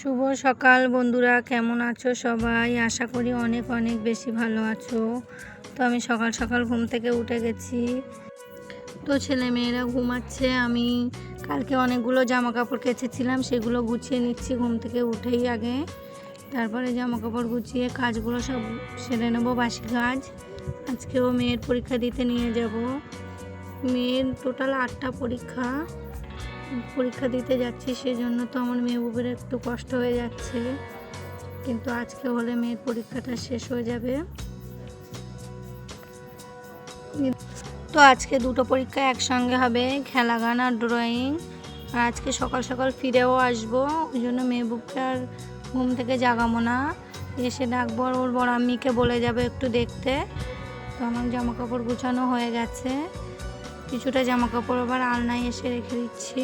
শুভ সকাল বন্ধুরা, কেমন আছো সবাই? আশা করি অনেক অনেক বেশি ভালো আছো। তো আমি সকাল সকাল ঘুম থেকে উঠে গেছি। তো ছেলে মেয়েরা ঘুমাচ্ছে, আমি কালকে অনেকগুলো জামা কাপড় কেচেছিলাম, সেগুলো গুছিয়ে নিচ্ছি ঘুম থেকে উঠেই আগে। তারপরে জামা কাপড় গুছিয়ে কাজগুলো সব সেরে নেব, বাসি কাজ। আজকেও মেয়ের পরীক্ষা দিতে নিয়ে যাব। মেয়ের টোটাল আটটা পরীক্ষা। পরীক্ষা দিতে যাচ্ছি, সেজন্য তো আমার মেহবুবের একটু কষ্ট হয়ে যাচ্ছে। কিন্তু আজকে হলে মেয়ের পরীক্ষাটা শেষ হয়ে যাবে। তো আজকে দুটো পরীক্ষা একসঙ্গে হবে, খেলা গান আর ড্রয়িং আর আজকে সকাল সকাল ফিরেও আসব, ওই জন্য মেহবুবকে আর ঘুম থেকে জাগাবো না। এসে ডাকবো ওর বড় আম্মিকে বলে যাবে একটু দেখতে। তো আমার জামা কাপড় গুছানো হয়ে গেছে। কিছুটা জামা কাপড় আবার আলনায় এসে রেখে দিচ্ছি।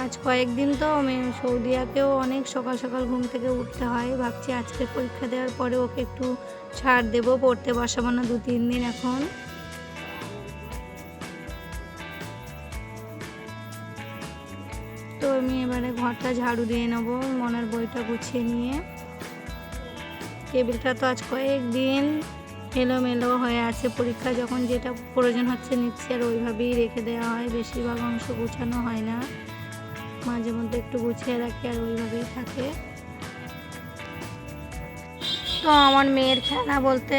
আজ কয়েকদিন তো আমি সৌদিয়াকেও অনেক সকাল সকাল ঘুম থেকে উঠতে হয়। ভাবছি আজকে পরীক্ষা দেওয়ার পরে ওকে একটু ছাড় দেবো, পড়তে বসাবো না দু তিন দিন এখন। তো আমি এবারে ঘরটা ঝাড়ু দিয়ে নেব, মনের বইটা গুছিয়ে নিয়ে। টেবিলটা তো আজ কয়েকদিন এলোমেলো হয়ে আছে। পরীক্ষা যখন যেটা প্রয়োজন হচ্ছে নিচ্ছে আর ওইভাবেই রেখে দেওয়া হয়। বেশিরভাগ অংশ গুছানো হয় না। মাঝে মধ্যে একটু গুছিয়ে রাখি আর ওইভাবেই থাকে। তো আমার মেয়ের খেলা বলতে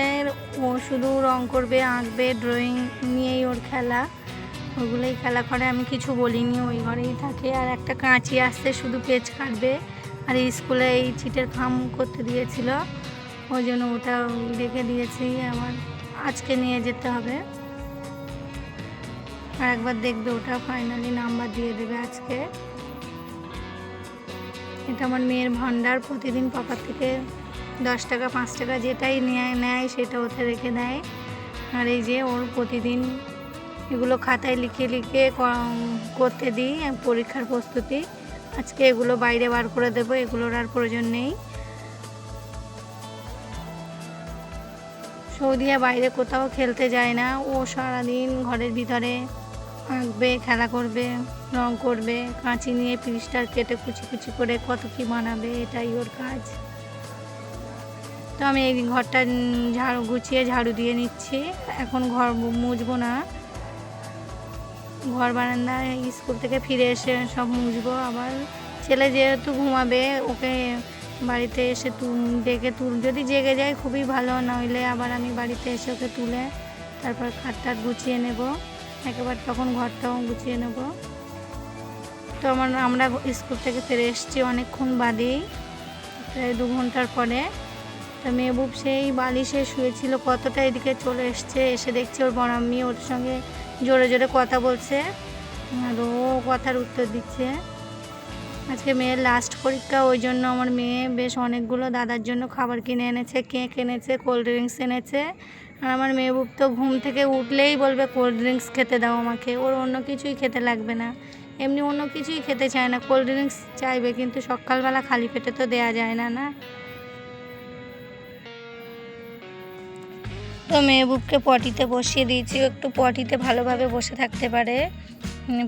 ও শুধু রং করবে, আঁকবে ড্রয়িং নিয়েই ওর খেলা। ওগুলোই খেলা করে। আমি কিছু বলিনি, ওই ঘরেই থাকে। আর একটা কাঁচি আসছে, শুধু পেজ কাটবে। আর স্কুলে এই চিটের খাম করতে দিয়েছিল। ওই জন্য ওটা রেখে দিয়েছি, আমার আজকে নিয়ে যেতে হবে। আর একবার দেখবে ওটা ফাইনালি নাম্বার দিয়ে দেবে আজকে। এটা আমার মেয়ের ভান্ডার, প্রতিদিন পাপার থেকে দশ টাকা, পাঁচ টাকা যেটাই নেয় নেয় সেটা ওতে রেখে দেয়। আর এই যে ওর প্রতিদিন এগুলো খাতায় লিখে লিখে করতে দিই, পরীক্ষার প্রস্তুতি। আজকে এগুলো বাইরে বার করে দেবো, এগুলোর আর প্রয়োজন নেই। সৌদিয়া বাইরে কোথাও খেলতে যায় না। ও সারাদিন ঘরের ভিতরে আঁকবে, খেলা করবে, রং করবে, কাঁচি নিয়ে পিরিস্টার কেটে কুচি কুচি করে কত কি বানাবে, এটাই ওর কাজ। তো আমি এই ঘরটা ঝাড়ু গুছিয়ে ঝাড়ু দিয়ে নিচ্ছি। এখন ঘর মুছবো না। ঘর বারান্দায় স্কুল থেকে ফিরে এসে সব মুছবো। আবার ছেলে যেহেতু ঘুমাবে, ওকে বাড়িতে এসে তু- ডেকে তুল, যদি জেগে যায় খুবই ভালো, নইলে আবার আমি বাড়িতে এসে ওকে তুলে তারপর খাট টাট গুছিয়ে নেব। একেবারে তখন ঘরটাও গুছিয়ে নেব। তো আমার, আমরা স্কুল থেকে ফিরে এসেছি অনেকক্ষণ বাদেই, প্রায় দু ঘণ্টার পরে। তো মেহবুব সেই বালিশে শুয়েছিল, কতটা এদিকে চলে এসছে, এসে দেখছে ওর বড় ওর সঙ্গে জোরে জোরে কথা বলছে। আর ও কথার উত্তর দিচ্ছে। আজকে মেয়ের লাস্ট পরীক্ষা, ওই জন্য আমার মেয়ে বেশ অনেকগুলো দাদার জন্য খাবার কিনে এনেছে, কেক এনেছে কোল্ড ড্রিঙ্কস এনেছে। আর আমার মেহবুব তো ঘুম থেকে উঠলেই বলবে কোল্ড ড্রিঙ্কস খেতে দাও আমাকে। ওর অন্য কিছুই খেতে লাগবে না। এমনি অন্য কিছুই খেতে চায় না। কোল্ড ড্রিঙ্কস চাইবে, কিন্তু সকালবেলা খালি পেটে তো দেয়া যায় না না? তো মেহবুবকে পটিতে বসিয়ে দিয়েছি একটু পটিতে ভালোভাবে বসে থাকতে পারে।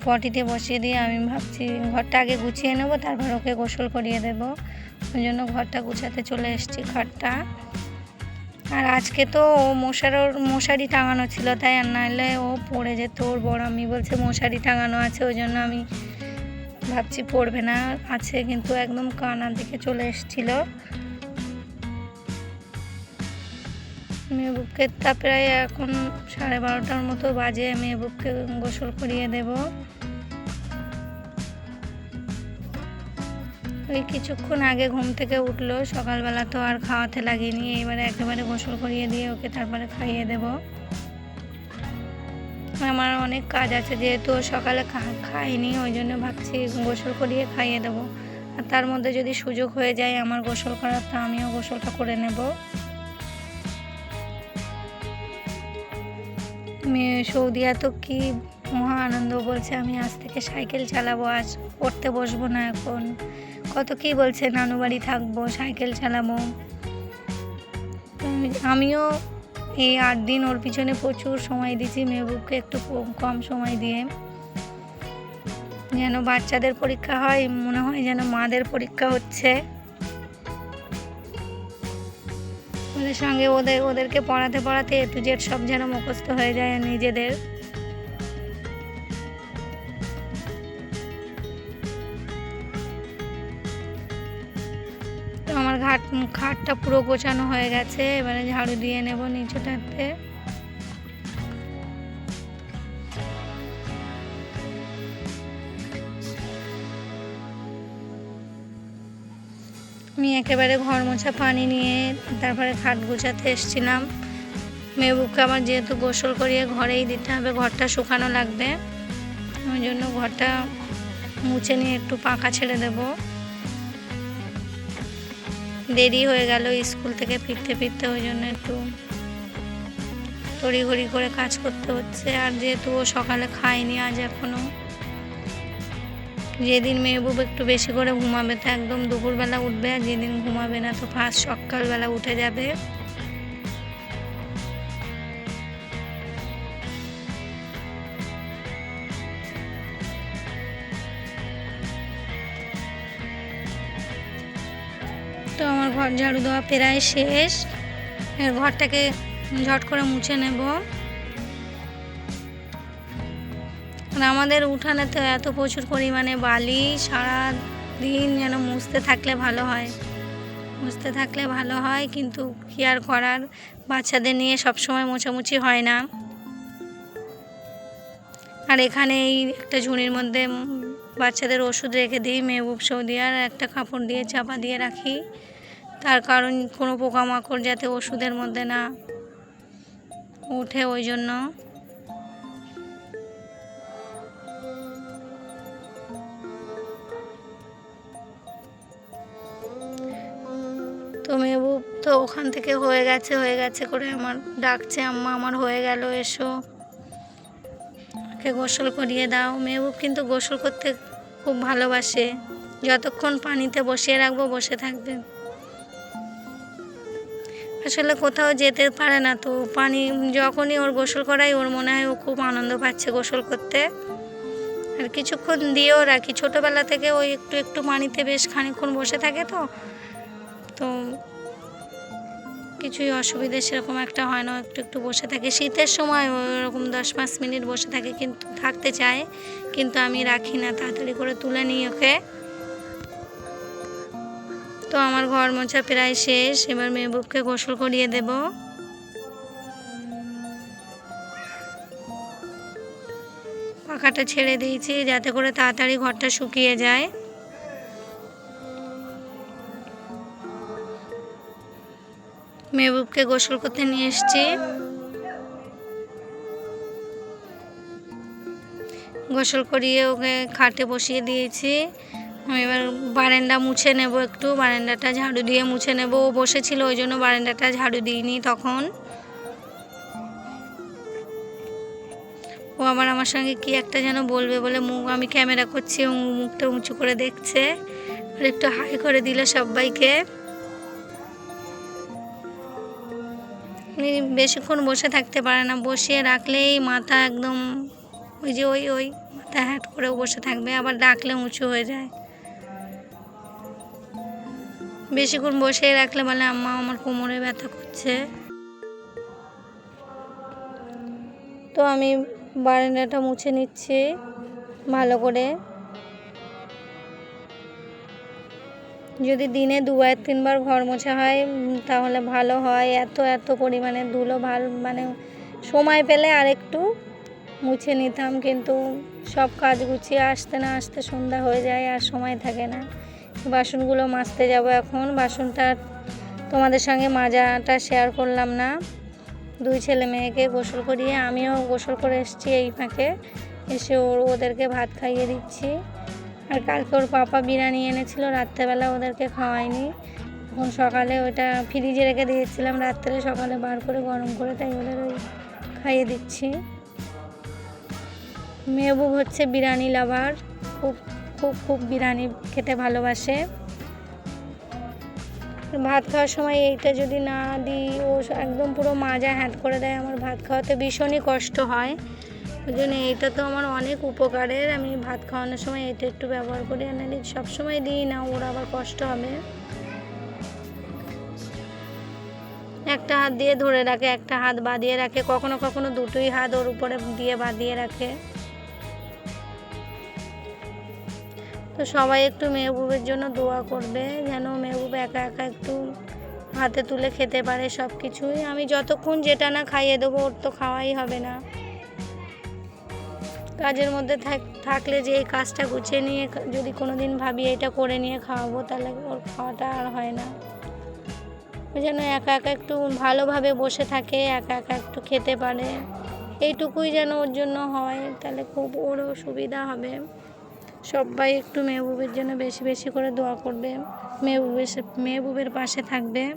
পটিতে বসিয়ে দিয়ে আমি ভাবছি ঘরটা আগে গুছিয়ে নেব, তারপর ওকে গোসল করিয়ে দেবো। ওই জন্য ঘরটা গুছাতে চলে এসেছি ঘরটা। আর আজকে তো ও মশার ওর মশারি টাঙানো ছিল, তাই আর নাহলে ও পড়ে যেত, ওর বড় আমি বলছে মশারি টাঙানো আছে, ওই জন্য আমি ভাবছি পড়বে না, আছে, কিন্তু একদম কানার দিকে চলে এসেছিল। মেহবুবকে তা প্রায় এখন সাড়ে বারোটার মতো বাজে মেহবুবকে গোসল করিয়ে দেব। ওই কিছুক্ষণ আগে ঘুম থেকে উঠল, সকালবেলা তো আর খাওয়াতে লাগেনি, এবারে একেবারে গোসল করিয়ে দিয়ে ওকে তারপরে খাইয়ে দেব। আমার অনেক কাজ আছে যেহেতু সকালে খাইনি, ওই জন্য ভাবছি গোসল করিয়ে খাইয়ে দেবো। আর তার মধ্যে যদি সুযোগ হয়ে যায় আমার গোসল করার, তা আমিও গোসলটা করে নেব। সৌদিয়া তো কি মহা আনন্দ বলছে, আমি আজ থেকে সাইকেল চালাবো, আজ পড়তে বসবো না এখন। কত কি বলছে, নানু বাড়ি থাকব, সাইকেল চালাবো। আমিও এই আট দিন ওর পিছনে প্রচুর সময় দিয়েছি মেহবুবকে একটু কম সময় দিয়ে। যেন বাচ্চাদের পরীক্ষা হয়, মনে হয় যেন মাদের পরীক্ষা হচ্ছে। ওদের সঙ্গে ওদের, ওদেরকে পড়াতে পড়াতে এ টু জেড সব যেন মুখস্থ হয়ে যায় নিজেদের। তো আমার ঘাট খাটটা পুরো গোছানো হয়ে গেছে, এবারে ঝাড়ু দিয়ে নেব নিচুটাতে। আমি একেবারে ঘর মোছা পানি নিয়ে তারপরে খাট গোছাতে এসেছিলাম। মেহবুবকে আমার যেহেতু গোসল করিয়ে ঘরেই দিতে হবে, ঘরটা শুকানো লাগবে। ওই জন্য ঘরটা মুছে নিয়ে একটু পাকা ছেড়ে দেব। দেরি হয়ে গেল স্কুল থেকে ফিরতে ফিরতে, ওই জন্য একটু তড়িঘড়ি করে কাজ করতে হচ্ছে। আর যেহেতু ও সকালে খায়নি, আজ এখনও যেদিন মেহবুব একটু বেশি করে ঘুমাবে তো একদম দুপুরবেলা উঠবে আর যেদিন ঘুমাবে না তো ফার্স্ট সকালবেলা উঠে যাবে। তো আমার ঘর ঝাড়ু দেওয়া প্রায় শেষ। ঘরটাকে ঝট করে মুছে নেব। আর আমাদের উঠানে তো এত প্রচুর পরিমাণে বালি সারা দিন যেন মুছতে থাকলে ভালো হয়। মুছতে থাকলে ভালো হয়, কিন্তু কি আর করার? বাচ্চাদের নিয়ে সবসময় মোছামুছি হয় না। আর এখানে এই একটা ঝুড়ির মধ্যে বাচ্চাদের ওষুধ রেখে দিই, মেহবুব সৌদি আর একটা কাপড় দিয়ে চাপা দিয়ে রাখি। তার কারণ কোনো পোকামাকড় যাতে ওষুধের মধ্যে না উঠে ওই জন্য। তো ওখান থেকে হয়ে গেছে হয়ে গেছে করে আমার ডাকছে, আম্মা, আমার হয়ে গেল, এসো। ওকে গোসল করিয়ে দাও। মেহবুব কিন্তু গোসল করতে খুব ভালোবাসে। যতক্ষণ পানিতে বসিয়ে রাখব, বসে থাকবে। আসলে কোথাও যেতে পারে না তো। পানি, যখনই ওর গোসল করাই, ওর মনে হয় ও খুব আনন্দ পাচ্ছে গোসল করতে। আর কিছুক্ষণ দিয়েও রাখি। ছোটোবেলা থেকে ওই একটু একটু পানিতে বেশ খানিকক্ষণ বসে থাকে তো। তো কিছুই অসুবিধে সেরকম একটা হয় না। একটু একটু বসে থাকে। শীতের সময় ও এরকম দশ পাঁচ মিনিট বসে থাকে, কিন্তু থাকতে চায়। কিন্তু আমি রাখি না, তাড়াতাড়ি করে তুলে নিই ওকে। তো আমার ঘর মোছা প্রায় শেষ। এবার মেহবুবকে গোসল করিয়ে দেব। পাখাটা ছেড়ে দিয়েছি, যাতে করে তাড়াতাড়ি ঘরটা শুকিয়ে যায়। মেহবুবকে গোসল করতে নিয়ে এসছি। গোসল করিয়ে ওকে খাটে বসিয়ে দিয়েছি। এবার বারান্দা মুছে নেব একটু, বারান্দাটা ঝাড়ু দিয়ে মুছে নেব। ও বসেছিল, ওই জন্য বারান্দাটা ঝাড়ু দিইনি তখন। ও আবার আমার সঙ্গে কি একটা যেন বলবে বলে মুখ, আমি ক্যামেরা করছি, ও মুখটা উঁচু করে দেখছে। আর একটু হাই করে দিল সবাইকে। উনি বেশিক্ষণ বসে থাকতে পারে না। বসিয়ে রাখলেই মাথা একদম ওই যে ওই ওই মাথা হ্যাট করে বসে থাকবে, আবার ডাকলে উঁচু হয়ে যায়। বেশিক্ষণ বসে রাখলে বলে, আম্মা, আমার কোমরে ব্যথা করছে। তো আমি বারান্দাটা মুছে নিচ্ছি ভালো করে। যদি দিনে দুবার, তিনবার ঘর মোছা হয় তাহলে ভালো হয়। এত এত পরিমাণে ধুলো ভালো মানে সময় পেলে আর একটু মুছে নিতাম, কিন্তু সব কাজ গুছিয়ে আসতে না আসতে সন্ধ্যা হয়ে যায় আর সময় থাকে না। বাসনগুলো মাজতে যাব এখন। বাসনটা তোমাদের সঙ্গে মাজাটা শেয়ার করলাম না। দুই ছেলে মেয়েকে গোসল করিয়ে আমিও গোসল করে এসেছি এই ফাঁকে। এসে ওর, ওদেরকে ভাত খাইয়ে দিচ্ছি। আর কালকে ওর পাপা বিরিয়ানি এনেছিল, রাত্রেবেলা ওদেরকে খাওয়াইনি এখন সকালে ওটা ফ্রিজে রেখে দিয়েছিলাম, রাত্রে সকালে বার করে গরম করে তাই ওদের ওই খাইয়ে দিচ্ছি। মেহবুব হচ্ছে বিরিয়ানি লাভার খুব খুব খুব বিরিয়ানি খেতে ভালোবাসে। ভাত খাওয়ার সময় এইটা যদি না দিই, ও একদম পুরো মাজা হ্যাট করে দেয়, আমার ভাত খাওয়াতে ভীষণই কষ্ট হয়। ওই জন্য এইটা তো আমার অনেক উপকারের। আমি ভাত খাওয়ানোর সময় এটা একটু ব্যবহার করি, আর নাহলে সবসময় দিই না, ওর আবার কষ্ট হবে। একটা হাত দিয়ে ধরে রাখে, একটা হাত বাঁধিয়ে রাখে, কখনো কখনো দুটোই হাত ওর উপরে দিয়ে বাঁধিয়ে রাখে। তো সবাই একটু মেহবুবের জন্য দোয়া করবে, যেন মেহবুব একা একা একটু হাতে তুলে খেতে পারে সব কিছুই আমি যতক্ষণ যেটা না খাইয়ে দেবো, ওর তো খাওয়াই হবে না। কাজের মধ্যে থাক- থাকলে যে এই কাজটা গুছিয়ে নিয়ে যদি কোনো দিন ভাবি এটা করে নিয়ে খাওয়াবো, তাহলে ওর খাওয়াটা আর হয় না। ওই জন্য একা একা একটু ভালোভাবে বসে থাকে, একা একা একটু খেতে পারে। এইটুকুই যেন ওর জন্য হয়, তাহলে খুব ওরও সুবিধা হবে। সবাই একটু মেহবুবের জন্য বেশি বেশি করে দোয়া করবে। মেহবুবের মেহবুবের পাশে থাকবে।